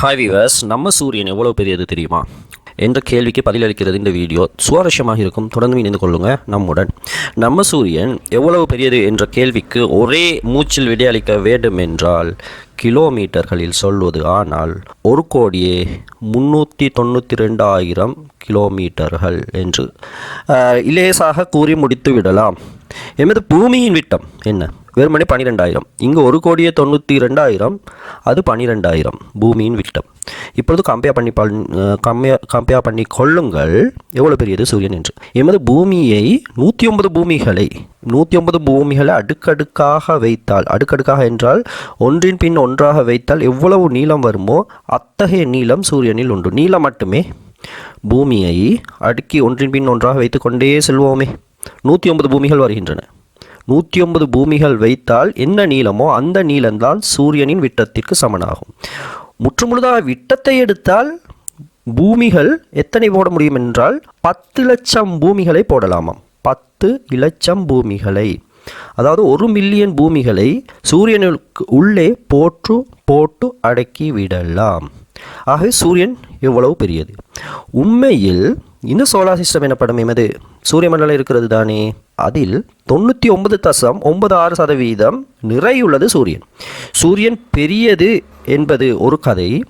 Hi viewers நம்ம சூரியன் எவ்வளோ பெரியது தெரியுமா? என்ற கேள்விக்கு பதிலளிக்கிறது இந்த வீடியோ. சுவாரஸ்யமாக இருக்கும். தொடர்ந்து இணைந்து கொள்ளுங்கள் நம்முடன். நம்ம சூரியன் எவ்வளவு பெரியது என்ற கேள்விக்கு ஒரே மூச்சில் விடையளிக்க வேண்டும் என்றால் கிலோமீட்டர்களில் சொல்வது ஆனால் ஒரு கோடியே முந்நூற்றி தொண்ணூற்றி ரெண்டாயிரம் கிலோமீட்டர்கள் என்று இலேசாக கூறி முடித்து விடலாம் எமது பூமியின் விட்டம் என்ன? வெறுமனே பன்னிரெண்டாயிரம் இங்கே ஒரு கோடியே தொண்ணூற்றி ரெண்டாயிரம் அது பன்னிரெண்டாயிரம் பூமியின் விட்டம். இப்பொழுது கம்பேர் பண்ணி பண் கம்பேர் கம்பேர் பண்ணி கொள்ளுங்கள் எவ்வளோ பெரியது சூரியன் என்று. எமது பூமியை நூற்றி ஒன்பது பூமிகளை நூற்றி ஒன்பது பூமிகளை அடுக்கடுக்காக வைத்தால் அடுக்கடுக்காக என்றால் ஒன்றின் பின் ஒன்றாக வைத்தால் எவ்வளவு நீளம் வருமோ அத்தகைய நீளம் சூரியனில் உண்டு. நீளம் மட்டுமே. பூமியை அடுக்கி ஒன்றின் பின் ஒன்றாக வைத்து கொண்டே செல்வோமே. நூற்றி ஒன்பது பூமிகள் வருகின்றன. நூற்றி ஒன்பது பூமிகள் வைத்தால் என்ன நீளமோ அந்த நீளம்தான் சூரியனின் விட்டத்திற்கு சமனாகும். முற்றுமுழுதாக விட்டத்தை எடுத்தால் பூமிகள் எத்தனை போட முடியும் என்றால் பத்து லட்சம் பூமிகளை போடலாமாம். பத்து இலட்சம் பூமிகளை. அதாவது ஒரு மில்லியன் பூமிகளை சூரியனுக்கு உள்ளே போற்று போட்டு அடக்கி விடலாம். ஆகவே சூரியன் எவ்வளவு பெரியது? உண்மையில் இந்த சோலார் சிஸ்டம் எனப்படும் எமது சூரிய மண்டலம் இருக்கிறது தானே? அதில் தொண்ணூற்றி ஒன்பது தசம் ஒன்பது ஆறு சதவீதம் நிறையுள்ளது சூரியன். சூரியன் பெரியது என்பது ஒரு கதை.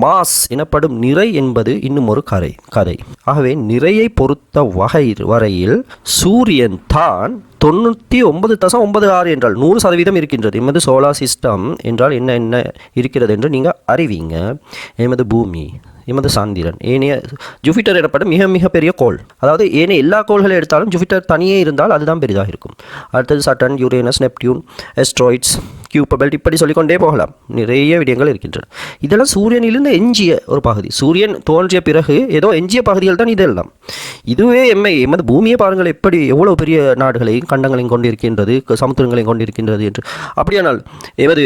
மாஸ் எனப்படும் நிறை என்பது இன்னும் ஒரு கதை கதை. ஆகவே நிறையை பொறுத்த வகை வரையில் சூரியன் தான் தொண்ணூற்றி ஒன்பது தசம் ஒன்பது ஆறு என்றால் நூறு சதவீதம் இருக்கின்றது. எமது சோலார் சிஸ்டம் என்றால் என்ன என்ன இருக்கிறது என்று நீங்கள் அறிவீங்க. எமது பூமி எமது சாந்திரன் ஏனைய ஜூபிட்டர் எனப்படும் மிக மிக பெரிய கோள். அதாவது ஏனைய எல்லா கோள்களை எடுத்தாலும் ஜூபிட்டர் தனியே இருந்தால் அதுதான் பெரிதாக இருக்கும். அடுத்தது சட்டன் யூரேனஸ் நெப்டியூன் எஸ்ட்ராய்ட்ஸ் கியூபபெல்ட் இப்படி சொல்லிக்கொண்டே போகலாம். நிறைய விடயங்கள் இருக்கின்றன. இதெல்லாம் சூரியனிலிருந்து எஞ்சிய ஒரு பகுதி. சூரியன் தோன்றிய பிறகு ஏதோ எஞ்சிய பகுதிகள் தான் இதெல்லாம். இதுவே எம்மை எமது பூமியை பாருங்கள் எப்படி எவ்வளோ பெரிய நாடுகளையும் கண்டங்களையும் கொண்டிருக்கின்றது சமுத்திரங்களையும் கொண்டிருக்கின்றது என்று. அப்படியானால் இவர்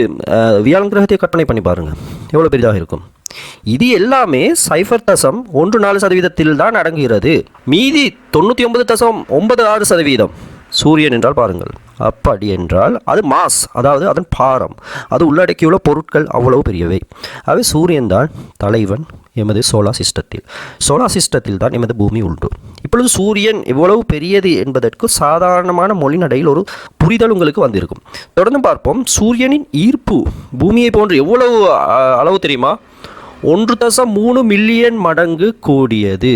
வியாழன் கிரகத்தை கற்பனை பண்ணி பாருங்கள் எவ்வளோ பெரிதாக இருக்கும்? இது எல்லாமே சைஃபர் தசம் ஒன்று நாலு சதவீதத்தில் தான் அடங்குகிறது. மீதி தொண்ணூற்றி ஒன்பது தசம் ஒன்பது ஆறு சதவீதம். சூரியன் என்றால் பாருங்கள். அப்படி என்றால் அது மாஸ் அதாவது அதன் பாரம். அது உள்ளடக்கியுள்ள பொருட்கள் அவ்வளவு பெரியவை. அவை சூரியன் தான் தலைவன் எமது சோலார் சிஸ்டத்தில் சோலார் சிஸ்டத்தில் தான் எமது பூமி உண்டு. இப்பொழுது சூரியன் எவ்வளவு பெரியது என்பதற்கு சாதாரணமான மொழிநடையில் ஒரு புரிதல் உங்களுக்கு வந்திருக்கும். தொடர்ந்து பார்ப்போம். சூரியனின் ஈர்ப்பு பூமியை போன்று எவ்வளவு அளவு தெரியுமா? ஒன்று தசம் மூணு மில்லியன் மடங்கு கூடியது.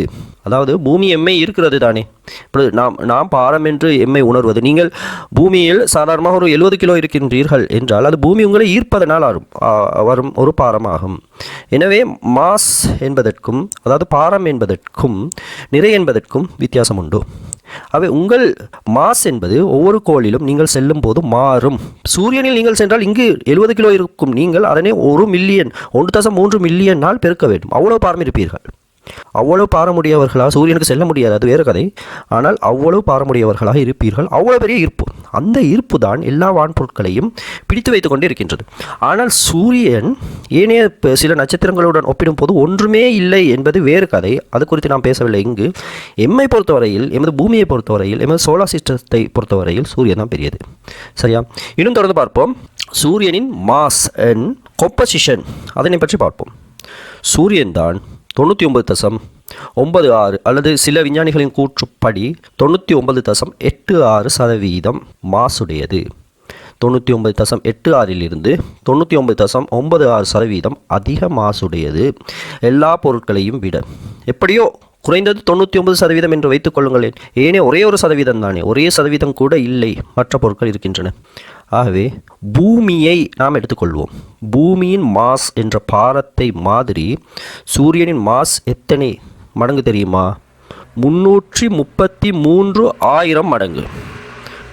அதாவது பூமி எம்மை இருக்கிறது தானே. இப்பொழுது நாம் நாம் பாரம் என்று எம்மை உணர்வது. நீங்கள் பூமியில் சாதாரணமாக ஒரு எழுபது கிலோ இருக்கின்றீர்கள் என்றால் அது பூமி உங்களை ஈர்ப்பதனால் வரும் வரும் ஒரு பாரமாகும். எனவே மாஸ் என்பதற்கும் அதாவது பாரம் என்பதற்கும் நிறை என்பதற்கும் வித்தியாசம் உண்டு. அவை உங்கள் மாஸ் என்பது ஒவ்வொரு கோளிலும் நீங்கள் செல்லும் போது மாறும். சூரியனில் நீங்கள் சென்றால் இங்கு எழுபது கிலோ இருக்கும். நீங்கள் அதனை ஒரு மில்லியன் ஒன்று தசம் மூன்று மில்லியன் நாள் பெருக்க வேண்டும். அவ்வளோ பாரம் இருப்பீர்கள். அவ்வளவு பாரமுடையவர்களாக சூரியனுக்கு செல்ல முடியாது அது வேறு கதை. ஆனால் அவ்வளவு பாரமுடையவர்களாக இருப்பீர்கள் அவ்வளோ பெரிய ஈர்ப்பு. அந்த ஈர்ப்பு தான் எல்லா வான்பொருட்களையும் பிடித்து வைத்து கொண்டே இருக்கின்றது ஆனால் சூரியன் ஏனைய சில நட்சத்திரங்களுடன் ஒப்பிடும்போது ஒன்றுமே இல்லை என்பது வேறு கதை. அது குறித்து நாம் பேசவில்லை. இங்கு எம்மை பொறுத்தவரையில் எமது பூமியை பொறுத்தவரையில் எமது சோலார் சிஸ்டத்தை பொறுத்தவரையில் சூரியன் தான் பெரியது. சரியா? இன்னும் தொடர்ந்து பார்ப்போம். சூரியனின் மாஸ் அண்ட் கொப்பசிஷன். அதனை பற்றி பார்ப்போம். சூரியன் தான் தொண்ணூற்றி ஒன்பது தசம் ஒன்பது ஆறு அல்லது சில விஞ்ஞானிகளின் கூற்றுப்படி தொண்ணூற்றி ஒன்பது தசம் எட்டு ஆறு சதவீதம் மாசுடையது. தொண்ணூற்றி ஒன்பது தசம் எட்டு ஆறிலிருந்து தொண்ணூற்றி ஒன்பது தசம் ஒன்பது ஆறு சதவீதம் அதிக மாசுடையது. எல்லா பொருட்களையும் விட. எப்படியோ குறைந்தது தொண்ணூற்றி ஒன்பது சதவீதம் என்று வைத்துக் கொள்ளுங்களேன். ஏனே ஒரே ஒரு சதவீதம் தானே. ஒரே சதவீதம் கூட இல்லை. மற்ற பொருட்கள் இருக்கின்றன. ஆகவே பூமியை நாம் எடுத்துக்கொள்வோம். பூமியின் மாஸ் என்ற பாரத்தை மாதிரி சூரியனின் மாஸ் எத்தனை மடங்கு தெரியுமா? முன்னூற்றி முப்பத்தி மூன்று ஆயிரம் மடங்கு.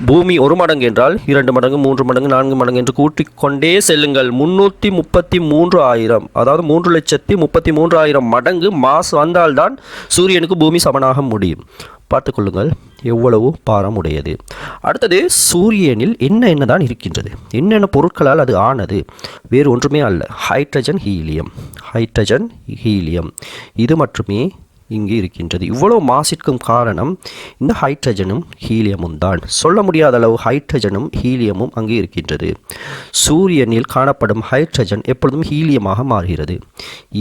பூமி ஒரு மடங்கு என்றால் இரண்டு மடங்கு மூன்று மடங்கு நான்கு மடங்கு என்று கூட்டிக் கொண்டே செல்லுங்கள். முன்னூற்றி முப்பத்தி மூன்று ஆயிரம் அதாவது மூன்று லட்சத்தி முப்பத்தி மூன்று ஆயிரம் மடங்கு மாஸ் வந்தால்தான் சூரியனுக்கு பூமி சமனாக முடியும். பார்த்துக்கொள்ளுங்கள். எவ்வளவு பாரம் உடையது அடுத்தது சூரியனில் என்ன என்னதான் இருக்கின்றது. என்னென்ன பொருட்களால் அது ஆனது. வேறு ஒன்றுமே அல்ல. ஹைட்ரஜன் ஹீலியம் ஹைட்ரஜன் ஹீலியம் இது மட்டுமே இங்கு இருக்கின்றது. இவ்வளோ மாசிற்கும் காரணம் இந்த ஹைட்ரஜனும் ஹீலியமும் தான். சொல்ல முடியாத அளவு ஹைட்ரஜனும் ஹீலியமும் அங்கு இருக்கின்றது. சூரியனில் காணப்படும் ஹைட்ரஜன் எப்பொழுதும் ஹீலியமாக மாறுகிறது.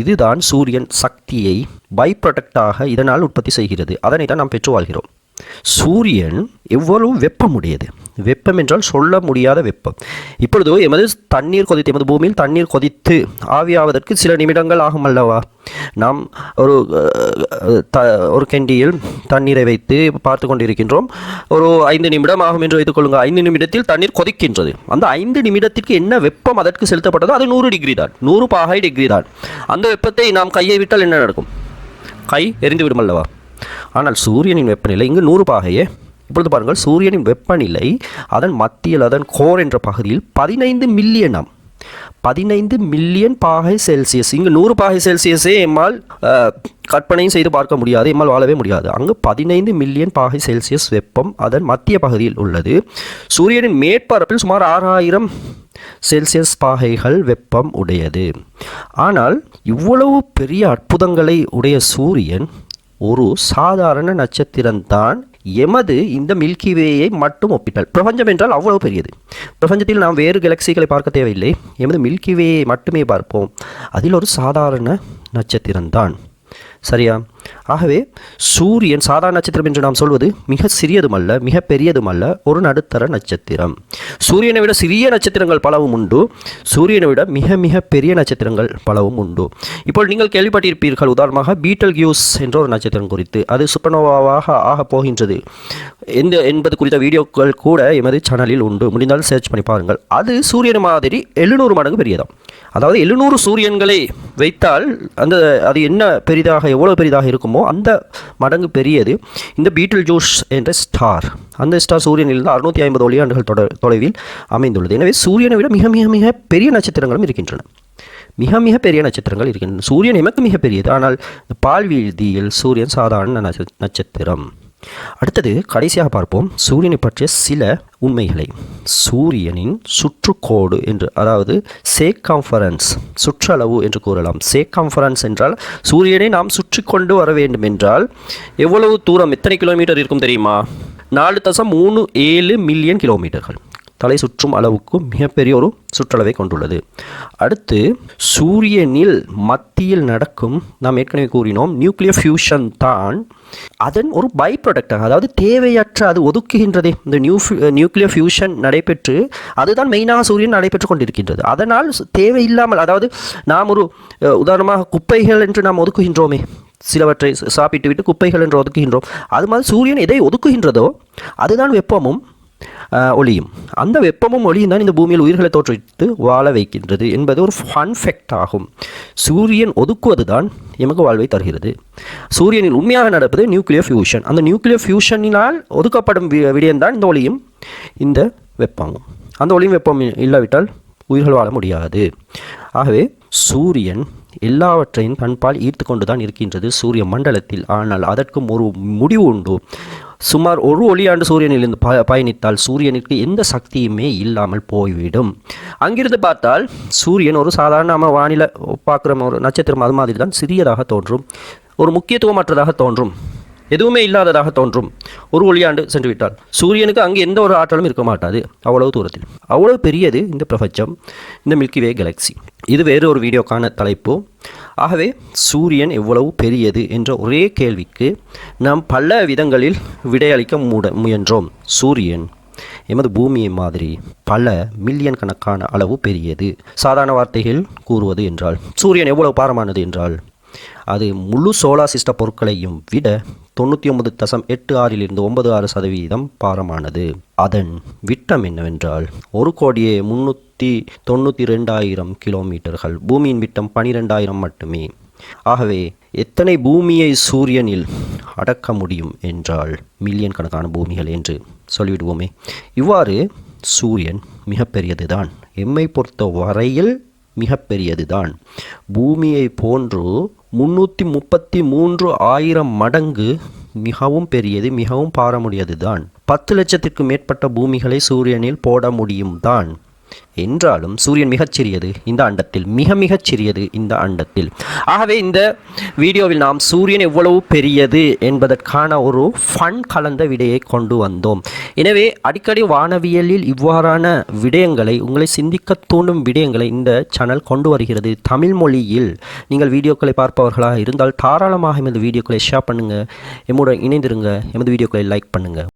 இதுதான் சூரியன் சக்தியை பை ப்ரொடக்டாக இதனால் உற்பத்தி செய்கிறது. அதனை தான் நாம் பெற்று வாழ்கிறோம். சூரியன் எவ்வளவு வெப்பமுடையது? வெப்பம் என்றால் சொல்ல முடியாத வெப்பம். இப்பொழுது எமது தண்ணீர் கொதித்து எமது பூமியில் தண்ணீர் கொதித்து ஆவியாவதற்கு சில நிமிடங்கள் ஆகும் அல்லவா? நாம் ஒரு த ஒரு கெண்டியில் தண்ணீரை வைத்து பார்த்து கொண்டிருக்கின்றோம். ஒரு ஐந்து நிமிடம் ஆகும் என்று வைத்துக் கொள்ளுங்கள். ஐந்து நிமிடத்தில் தண்ணீர் கொதிக்கின்றது. அந்த ஐந்து நிமிடத்திற்கு என்ன வெப்பம் அதற்கு செலுத்தப்பட்டதோ அது நூறு டிகிரி தான். நூறு பாகை டிகிரி தான். அந்த வெப்பத்தை நாம் கையை விட்டால் என்ன நடக்கும்? கை எரிந்து விடும் அல்லவா? ஆனால் சூரியனின் வெப்பநிலை இங்கு நூறு பாகையே. இப்பொழுது பாருங்கள் சூரியனின் வெப்பநிலை அதன் மத்தியில் அதன் கோர் என்ற பகுதியில் பதினைந்து மில்லியனாம் பதினைந்து மில்லியன் பாகை செல்சியஸ். இங்கு நூறு பாகை செல்சியஸே எம்மால் கற்பனையும் செய்து பார்க்க முடியாது எம்மால் வாழவே முடியாது. அங்கு பதினைந்து மில்லியன் பாகை செல்சியஸ் வெப்பம் அதன் மத்திய பகுதியில் உள்ளது. சூரியனின் மேற்பரப்பில் சுமார் ஆறாயிரம் செல்சியஸ் பாகைகள் வெப்பம் உடையது. ஆனால் இவ்வளவு பெரிய அற்புதங்களை உடைய சூரியன் ஒரு சாதாரண நட்சத்திரம்தான் எமது இந்த மில்கி வேயை மட்டும் ஒப்பிட்டால். பிரபஞ்சம் என்றால் அவ்வளவு பெரியது. பிரபஞ்சத்தில் நாம் வேறு கெலக்சிகளை பார்க்க தேவையில்லை. எமது மில்கி வேயை மட்டுமே பார்ப்போம். அதில் ஒரு சாதாரண நட்சத்திரம்தான். சரியா? ஆகவே சூரியன் சாதாரண நட்சத்திரம் என்று நாம் சொல்வது மிக சிறியதுமல்ல மிக பெரியதுமல்ல ஒரு நடுத்தர நட்சத்திரம். சூரியனை விட சிறிய நட்சத்திரங்கள் பலவும் உண்டு. சூரியனை விட மிக மிக பெரிய நட்சத்திரங்கள் பலவும் உண்டு. இப்போ நீங்கள் கேள்விப்பட்டிருப்பீர்கள் உதாரணமாக பீட்டல் கியூஸ் என்ற ஒரு நட்சத்திரம் குறித்து. அது சுப்பனோவாவாக ஆகப் போகின்றது. எந்த என்பது குறித்த வீடியோக்கள் கூட எமது சேனலில் உண்டு. முடிந்தால் சர்ச் பண்ணி பாருங்கள். அது சூரியன் மாதிரி எழுநூறு மடங்கு பெரியதாம். அதாவது எழுநூறு சூரியன்களை வைத்தால் அந்த அது என்ன பெரிதாக எவ்வளவு பெரிதாக இருக்கும்? அந்த மடங்கு பெரியது. இந்த பீட்டில் ஜோஸ் என்ற ஸ்டார் அந்த ஸ்டார் சூரியனிலிருந்து அறுநூத்தி ஐம்பது ஒளியாண்டுகள் தொட தொலைவில் அமைந்துள்ளது. எனவே சூரியனை விட மிக மிக மிக பெரிய நட்சத்திரங்களும் இருக்கின்றன. மிக மிக பெரிய நட்சத்திரங்கள் இருக்கின்றன. சூரியன் எமக்கு மிக பெரியது. ஆனால் பால்வீதியில் சூரியன் சாதாரண நட்ச- நட்சத்திரம். அடுத்தது கடைசியாக பார்ப்போம். சூரியனை பற்றிய சில உண்மைகளை. சூரியனின் சுற்றுக்கோடு என்று அதாவது சேக்காம்ஃபரன்ஸ் சுற்றளவு என்று கூறலாம். சேக்காம்ஃபரன்ஸ் என்றால் சூரியனை நாம் சுற்றி கொண்டு வர வேண்டும் என்றால் எவ்வளவு தூரம் எத்தனை கிலோமீட்டர் இருக்கும் தெரியுமா? நாலு தசம் மூணு ஏழு மில்லியன் கிலோமீட்டர்கள் தலை சுற்றும் அளவுக்கு மிகப்பெரிய ஒரு சுற்றளவை கொண்டுள்ளது. அடுத்து சூரியனில் மத்தியில் நடக்கும் நாம் ஏற்கனவே கூறினோம் நியூக்ளியர் ஃபியூஷன் தான் அதன் ஒரு பை ப்ராடக்டாக அதாவது தேவையற்ற அது ஒதுக்குகின்றதே. இந்த நியூ நியூக்ளியர் ஃபியூஷன் நடைபெற்று அதுதான் மெயினாக சூரியன் நடைபெற்று கொண்டிருக்கின்றது. அதனால் தேவையில்லாமல் அதாவது நாம் ஒரு உதாரணமாக குப்பைகள் என்று நாம் ஒதுக்குகின்றோமே. சிலவற்றை சாப்பிட்டு விட்டு குப்பைகள் என்று ஒதுக்குகின்றோம். அது மாதிரி சூரியன் எதை ஒதுக்குகின்றதோ அதுதான் வெப்பமும் ஒளியும். அந்த வெப்பமும் ஒளியும் தான் இந்த பூமியில் உயிர்களை தோற்றுவித்து வாழ வைக்கின்றது என்பது ஒரு ஃபன்ஃபெக்ட் ஆகும். சூரியன் ஒதுக்குவது தான் எமக்கு வாழ்வை தருகிறது. சூரியனில் உண்மையாக நடப்பது நியூக்ளியர் ஃபியூஷன் அந்த நியூக்ளியர் ஃபியூஷனினால் ஒதுக்கப்படும் விடயம்தான் இந்த ஒளியும் இந்த வெப்பமும். அந்த ஒளியும் வெப்பம் இல்லாவிட்டால் உயிர்கள் வாழ முடியாது. ஆகவே சூரியன் எல்லாவற்றையும் கண்பால் ஈர்த்து கொண்டு தான் இருக்கின்றது சூரிய மண்டலத்தில். ஆனால் அதற்கும் ஒரு முடிவு உண்டு. சுமார் ஒரு ஒளியாண்டு சூரியனிலிருந்து ப பயணித்தால் சூரியனுக்கு எந்த சக்தியுமே இல்லாமல் போய்விடும். அங்கிருந்து பார்த்தால் சூரியன் ஒரு சாதாரண நம்ம வானிலை பார்க்குற ஒரு நட்சத்திரம் அது மாதிரி தான் சிறியதாக தோன்றும். ஒரு முக்கியத்துவமற்றதாக தோன்றும். எதுவுமே இல்லாததாக தோன்றும். ஒரு ஒளியாண்டு சென்று விட்டால் சூரியனுக்கு அங்கே எந்த ஒரு ஆற்றலும் இருக்க மாட்டாது. அவ்வளவு தூரத்தில். அவ்வளவு பெரியது இந்த பிரபஞ்சம் இந்த மில்கி வே கேலக்ஸி. இது வேறு ஒரு வீடியோக்கான தலைப்பு. ஆகவே சூரியன் எவ்வளவு பெரியது என்ற ஒரே கேள்விக்கு நாம் பல விதங்களில் விடையளிக்க முட முயன்றோம். சூரியன் எமது பூமியை மாதிரி பல மில்லியன் கணக்கான அளவு பெரியது. சாதாரண வார்த்தைகள் கூறுவது என்றால் சூரியன் எவ்வளவு பாரமானது என்றால் அது முழு சோலார் சிஸ்ட பொருட்களையும் விட தொண்ணூற்றி ஒன்பது தசம் எட்டு ஆறிலிருந்து ஒன்பது ஆறு சதவீதம் பாரமானது. அதன் விட்டம் என்னவென்றால் ஒரு கோடியே முன்னூற்றி தொண்ணூற்றி ரெண்டாயிரம் கிலோமீட்டர்கள். பூமியின் விட்டம் பனிரெண்டாயிரம் மட்டுமே. ஆகவே எத்தனை பூமியை சூரியனில் அடக்க முடியும் என்றால் மில்லியன் கணக்கான பூமிகள் என்று சொல்லிவிடுவோமே. இவ்வாறு சூரியன் மிகப்பெரியதுதான். எம்மை பொறுத்த வரையில் மிகப்பெரியதுதான். பூமியை போன்று முன்னூற்றி முப்பத்தி மூன்று ஆயிரம் மடங்கு மிகவும் பெரியது மிகவும் பாரமுடியது தான் பத்து லட்சத்திற்கு மேற்பட்ட பூமிகளை சூரியனில் போட முடியும் தான் என்றாலும் சூரியன் மிகச்சிறியது இந்த அண்டத்தில் மிக மிகச் சிறியது இந்த அண்டத்தில் ஆகவே இந்த வீடியோவில் நாம் சூரியன் எவ்வளவு பெரியது என்பதற்கான ஒரு ஃபன் கலந்த விடையை கொண்டு வந்தோம். எனவே அடிக்கடி வானவியலில் இவ்வாறான விடயங்களை உங்களை சிந்திக்க தூண்டும் விடயங்களை இந்த சேனல் கொண்டு வருகிறது. தமிழ் மொழியில் நீங்கள் வீடியோக்களை பார்ப்பவர்களாக இருந்தால் தாராளமாக எமது வீடியோக்களை ஷேர் பண்ணுங்கள் எம்முடன் இணைந்திருங்க. எமது வீடியோக்களை லைக் பண்ணுங்கள்